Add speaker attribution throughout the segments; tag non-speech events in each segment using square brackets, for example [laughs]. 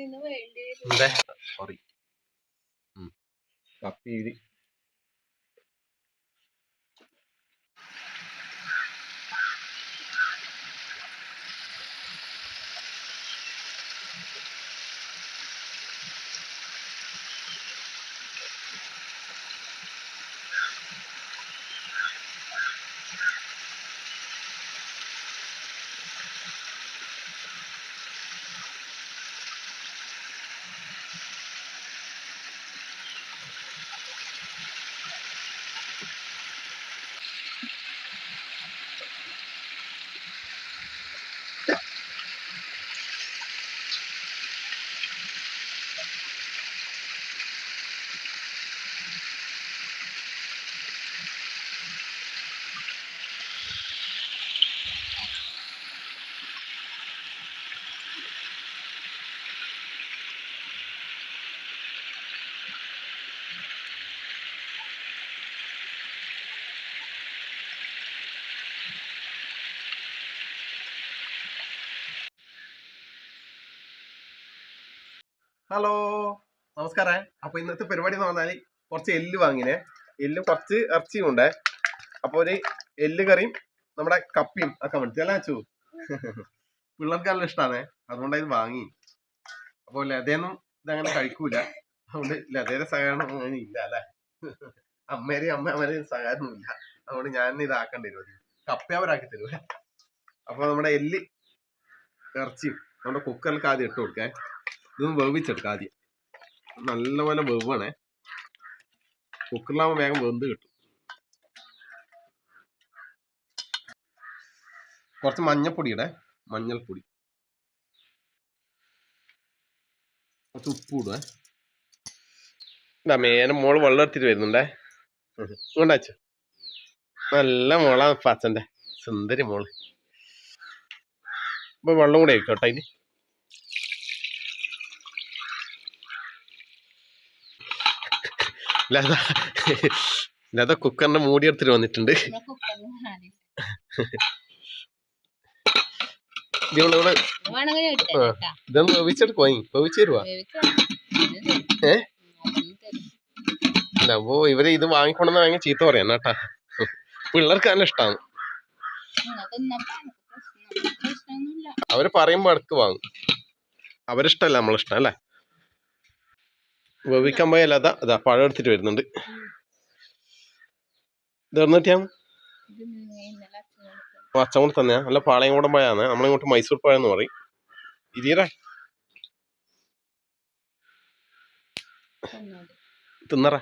Speaker 1: ഇന്ന് വേണ്ടി
Speaker 2: sorry കപ്പി hello നമസ്കാരം. അപ്പൊ ഇന്നത്തെ പരിപാടി എന്ന് പറഞ്ഞാൽ കുറച്ച് എല്ല് വാങ്ങിനെ. എല്ലും കുറച്ച് ഇറച്ചിയും ഉണ്ടേ. അപ്പൊ ഒരു എല്ല് കറിയും നമ്മുടെ കപ്പിയും ഒക്കെ മേടിച്ചു അല്ല അച്ചു? പിള്ളേർക്ക് നല്ല ഇഷ്ടമാണ് അതുകൊണ്ട് വാങ്ങി. അപ്പൊ ലതയൊന്നും ഇതങ്ങനെ കഴിക്കൂല. അതുകൊണ്ട് ലതയുടെ സഹകരണം അങ്ങനെ ഇല്ല അല്ലെ? അമ്മേരെയും അമ്മമാരെയും സഹകരണം ഇല്ല. അതുകൊണ്ട് ഞാൻ ഇതാക്കേണ്ടി വരും. കപ്പ അവരാക്കി തരൂല അപ്പൊ നമ്മുടെ എല്ല് ഇറച്ചിയും നമ്മുടെ കുക്കറിലേക്ക് ആദ്യം ഇട്ട് കൊടുക്കാൻ ഇതൊന്ന് വേവിച്ചെടുക്കാം ആദ്യം. നല്ലപോലെ വേവാണേ കുക്കറിലാവുമ്പോൾ വേഗം വെന്ത് കിട്ടും. കുറച്ച് മഞ്ഞപ്പൊടി ഇടേ മഞ്ഞൾപ്പൊടി. കുറച്ച് ഉപ്പ് ഇടുവേ. ഇതാ മോൾ വെള്ളം എടുത്തിട്ട് വരുന്നുണ്ടേ. ഉണ്ടാച്ചു നല്ല മോളാ പച്ചന്റെ സുന്ദരി മോൾ. ഇപ്പൊ വെള്ളം കൂടെ ആയിക്കോട്ടെ അതിന് ലത ലത കുക്കറിന്റെ മൂടി എടുത്തിട്ട് വന്നിട്ടുണ്ട്.
Speaker 1: ഇവിടെ.
Speaker 2: ഇതൊന്ന് വേവിച്ചെടുക്കുവാ വേവിച്ചു തരുവാ. ഏ? അപ്പോ ഇവർ ഇത് വാങ്ങിക്കൊണ്ടെന്ന് ഭയങ്കര ചീത്ത പറയാൻ കേട്ടാ പിള്ളേർക്ക് നല്ല ഇഷ്ടമാണ്. അവർ പറയുമ്പോ അടുക്ക് വാങ്ങും. അവരിഷ്ടല്ല നമ്മളിഷ്ടം അല്ലേ? വേവിക്കാൻ പോയ ലത അതാ പഴം എടുത്തിട്ട് വരുന്നുണ്ട്. ഇത്
Speaker 1: ഇത് ഇന്നലെ അച്ഛൻ
Speaker 2: കൂടെ തന്നെയാ? നല്ല പാളയം കൂടെ പഴമാണ്. നമ്മളിങ്ങോട്ട് മൈസൂർ പഴം എന്ന് പറയും. ഇരിയറ. തിന്നറ?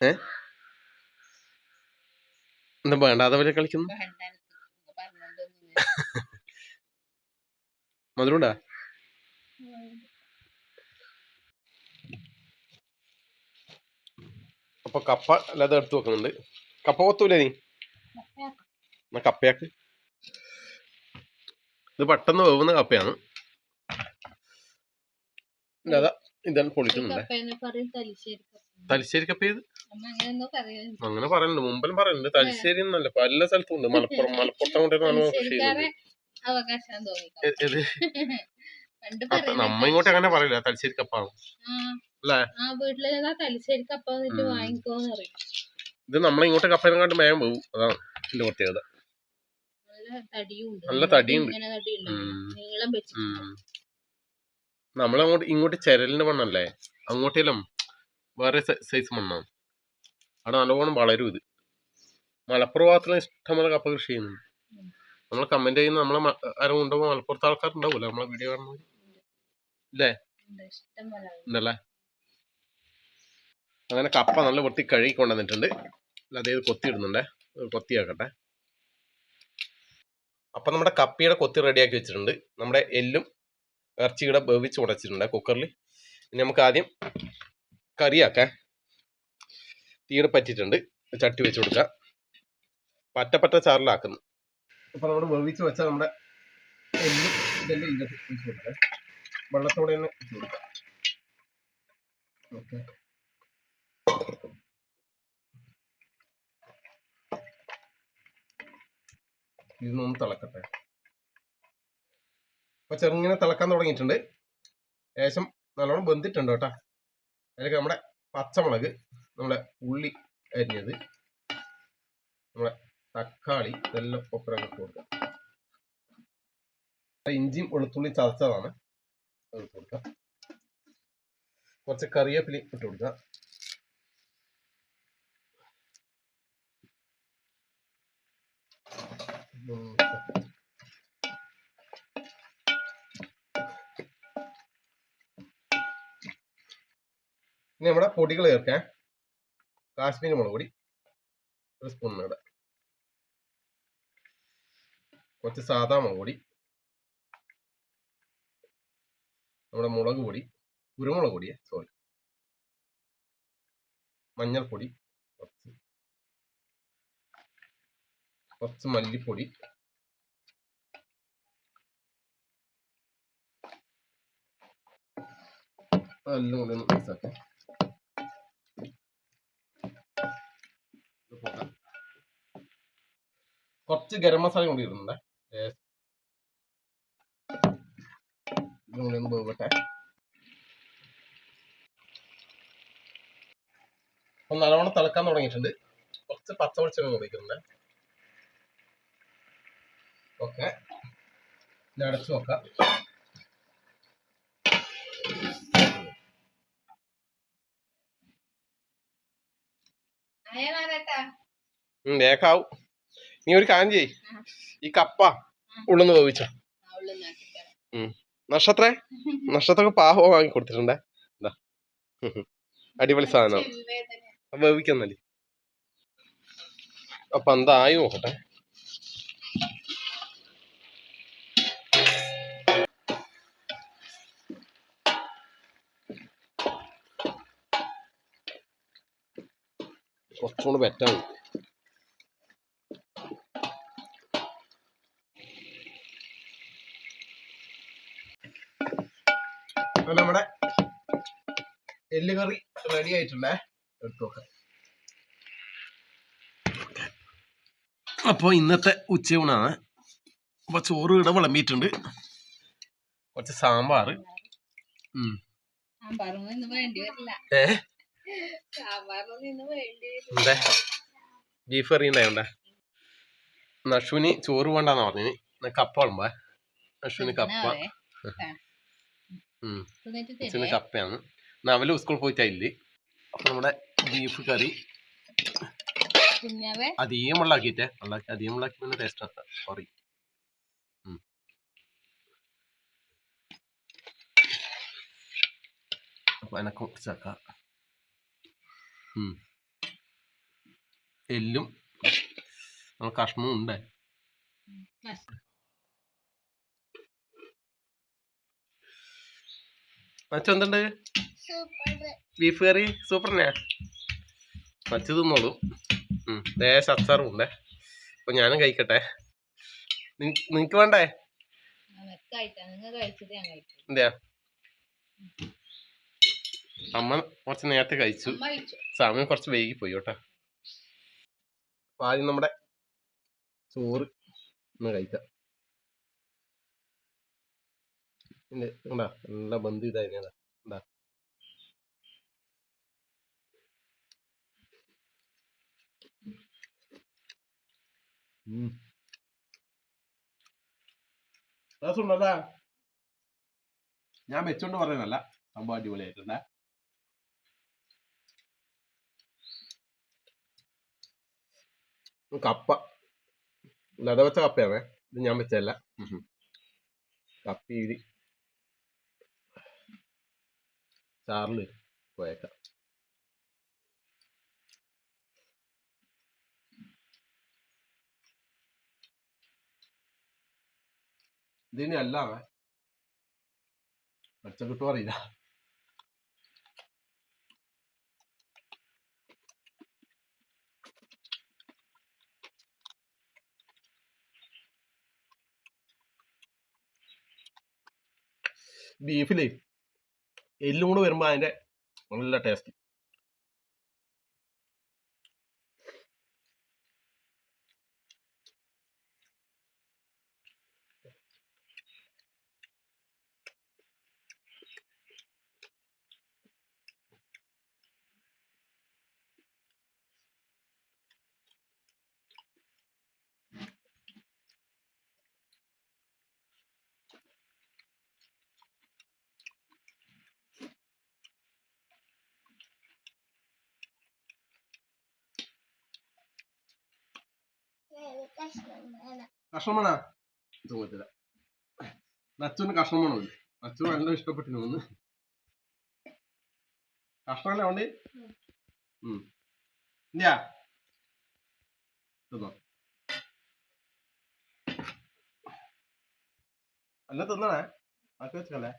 Speaker 2: ഏ? എന്താ വേണ്ട? അതവരെ കളിക്കുന്നു?
Speaker 1: വേണ്ട
Speaker 2: അപ്പൊ കപ്പ അല്ലാതെ എടുത്തു വെക്കുന്നുണ്ട് കപ്പ കൊത്തൂലേ നീ എന്നാ കപ്പയാക്ക് ഇത് പെട്ടെന്ന് വേവുന്ന കപ്പയാണ് ഇതാണ് പൊളിക്കുന്നുണ്ട്
Speaker 1: തലശ്ശേരി കപ്പ. പറയുന്നത്
Speaker 2: അങ്ങനെ പറയുന്നുണ്ട് മുമ്പിലും പറയുന്നുണ്ട് തലശ്ശേരി എന്നല്ല പല സ്ഥലത്തും ഉണ്ട് മലപ്പുറം മലപ്പുറത്തെ കൃഷി
Speaker 1: പറയുന്നത്
Speaker 2: നമ്മ ഇങ്ങോട്ട് അങ്ങനെ പറയില്ല തലശ്ശേരി കപ്പാണ്
Speaker 1: ആ, തലശ്ശേരി കപ്പ വന്നിട്ട്. വാങ്ങിക്കോന്ന് പറയും.
Speaker 2: ഇത് നമ്മളിങ്ങോട്ട് കപ്പയിനെക്കാട്ടും വേഗം പോകും അതാണ് ഇതിന്റെ പ്രത്യേകത.
Speaker 1: നല്ല തടിയുണ്ട്.
Speaker 2: നമ്മളങ്ങോട്ട് ഇങ്ങോട്ട് ചെരലിന്റെ മണ്ണല്ലേ? അങ്ങോട്ടേലും വേറെ സൈസ് മണ്ണാണ് അവിടെ നല്ലവണ്ണം വളരും ഇത്. മലപ്പുറം ഭാഗത്തുള്ള ഇഷ്ടംപോലെ കപ്പ കൃഷി ചെയ്യുന്നുണ്ട്. നമ്മൾ കമന്റ് ചെയ്യുന്ന നമ്മളെ ആരും ഉണ്ടാവും മലപ്പുറത്ത് ആൾക്കാരുണ്ടാവൂല നമ്മളെ വീഡിയോ
Speaker 1: കാണുന്നവര്? ഇല്ലേ.
Speaker 2: ഉണ്ടല്ലേ? അങ്ങനെ കപ്പ നല്ല വൃത്തി കഴുകി കൊണ്ടുവന്നിട്ടുണ്ട് അല്ലാതെ കൊത്തി കൊത്തിയിടുന്നുണ്ടേ. ഇത് കൊത്തിയാക്കട്ടെ. അപ്പം നമ്മുടെ കപ്പിയുടെ കൊത്തി റെഡിയാക്കി വെച്ചിട്ടുണ്ട്. നമ്മുടെ എല്ലും ഇറച്ചിയുടെ വേവിച്ച് ഉടച്ചിട്ടുണ്ട് കുക്കറിൽ ഇനി നമുക്ക് ആദ്യം കറിയാക്കാം. തീയുടെ പറ്റിയിട്ടുണ്ട്. ചട്ടി വെച്ച് കൊടുക്കാം. പറ്റ പറ്റ ചാറിലാക്കുന്നു. അപ്പം നമ്മൾ വേവിച്ച് വെച്ച നമ്മുടെ എല്ലും വെള്ളത്തോടെ തന്നെ ഓക്കെ. ഇതൊന്ന് തിളക്കട്ടെ. അപ്പൊ ചെറുങ്ങനെ തിളക്കാൻ തുടങ്ങിയിട്ടുണ്ട്. ഏകദേശം നല്ലോണം ബന്ധിട്ടുണ്ട് കേട്ടോ. അതിലേക്ക് നമ്മുടെ പച്ചമുളക് നമ്മുടെ ഉള്ളി അരിഞ്ഞത് നമ്മുടെ തക്കാളി ഇതെല്ലാം ഒപ്പരം ഇട്ട് കൊടുക്കാം. ഇഞ്ചിയും വെളുത്തുള്ളി ചതച്ചതാണ്. ഇട്ട് കൊടുക്കാം. കുറച്ച് കറിവേപ്പില ഇട്ട് കൊടുക്കാം. ഇനി നമ്മുടെ പൊടികൾ ചേർക്കാം. കാശ്മീരി മുളക് പൊടി ഒരു സ്പൂൺ ഇടാം കുറച്ച് സാധാ മുളക് പൊടി നമ്മുടെ മുളക് പൊടി കുരുമുളക് പൊടിയെ സോറി മഞ്ഞൾപ്പൊടി കുറച്ച് കുറച്ച് മല്ലിപ്പൊടി എല്ലാം കൂടി ഒന്ന്. കുറച്ച് ഗരം മസാല കൂടി ഇടുന്നുണ്ട്. ഒന്ന് നല്ലവണ്ണം തിളക്കാൻ തുടങ്ങിയിട്ടുണ്ട്. കുറച്ച് പച്ച വെളിച്ചെണ്ണ ഇത് അടച്ചു നോക്കാം. വേഗാവും നീ ഒരു കാര്യം
Speaker 1: ചെയ്
Speaker 2: ഈ കപ്പ ഉള്ളുന്ന് വേവിച്ചോ. നക്ഷത്രേ? [laughs] നക്ഷത്രക്ക് പാഹോ വാങ്ങി കൊടുത്തിട്ടുണ്ടേ. എന്താ അടിപൊളി സാധനം. വേവിക്കുന്നല്ലേ അപ്പൊ എന്തായി നോക്കട്ടെ. കുറച്ചുകൂടെ ബെറ്റാണ് അപ്പൊ നമ്മുടെ എല്ല് കറി റെഡി ആയിട്ടുണ്ടേ? എടുത്തു നോക്കാം. അപ്പോൾ ഇന്നത്തെ ഉച്ചയൂണാണ്. അപ്പോൾ ചോറ് ഇവിടെ വിളമ്പിയിട്ടുണ്ട്. കുറച്ച് സാമ്പാർ ഏ? എന്താ ബീഫ് കറി ഉണ്ടായോണ്ടാ? നഷുവിന് ചോറ് വേണ്ടാന്ന് പറഞ്ഞു കപ്പ വിളമ്പാ നഷുവിന് കപ്പ. ഉം. കപ്പയാണ്. നവൽ സ്കൂളിൽ പോയിട്ടില്ല അപ്പൊ നമ്മുടെ ബീഫ് കറി അധികം വെള്ളാക്കിയിട്ടേ വെള്ളാക്കി അധികം വെള്ളാക്കി പിന്നെ ടേസ്റ്റ് സോറി അപ്പൊ എനക്ക് കുറച്ചാക്ക. എല്ലും. കഷ്ണവും ഉണ്ട്. മച്ച എന്തുണ്ട്? ബീഫ് കറി സൂപ്പറിനാ മച്ച തിന്നോളൂ. ദേശ അച്ചാറും ഉണ്ടേ. അപ്പൊ ഞാനും കഴിക്കട്ടെ. നിങ്ങക്ക് വേണ്ടേ?
Speaker 1: അനക്ക് കഴിക്കാം നിങ്ങൾ കഴിച്ചത് ഞാൻ കഴിച്ചു
Speaker 2: എന്താ അമ്മ കുറച്ച് നേരത്തെ കഴിച്ചു. സമയം കുറച്ച് വൈകി പോയി കേട്ടോ അപ്പൊ ആദ്യം നമ്മുടെ ചോറ് ഒന്ന് കഴിക്കാം. കണ്ടാ നല്ല ബന്ധു ഇതായിരുന്നു രസമുണ്ടല്ലേ? ഞാൻ വെച്ചോണ്ട് പറയുന്നല്ല സംഭവം അടിപൊളിയായിട്ടുണ്ടേ. കപ്പ. ലത വെച്ച കപ്പയാണ്. ഇത് ഞാൻ വെച്ചതല്ല. കപ്പീരി. ചാറിൽ പോയേക്കാം. ഇതിന് അല്ലാതെ വെച്ച കിട്ടുമോ അറിയില്ല ബീഫിൽ എല്ലും കൂടെ വരുമ്പോ അതിന്റെ നല്ല ടേസ്റ്റ് കഷ്ണം വേണ തോന്നത്തില്ല നച്ചുവിന് കഷ്ണം വേണമില്ല നച്ചു നല്ല ഇഷ്ടപ്പെട്ടു ഒന്ന് കഷ്ണമല്ലേ ഉണ്ട് ഇല്ല. തിന്നോ അല്ല തിന്നണേ. ആക്കി വെച്ചല്ലേ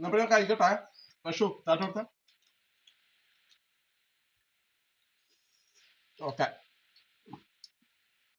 Speaker 2: എന്നാ പിന്നെ കഴിക്കട്ടെ. പശു താട്ടോട്ടെ ഓക്കെ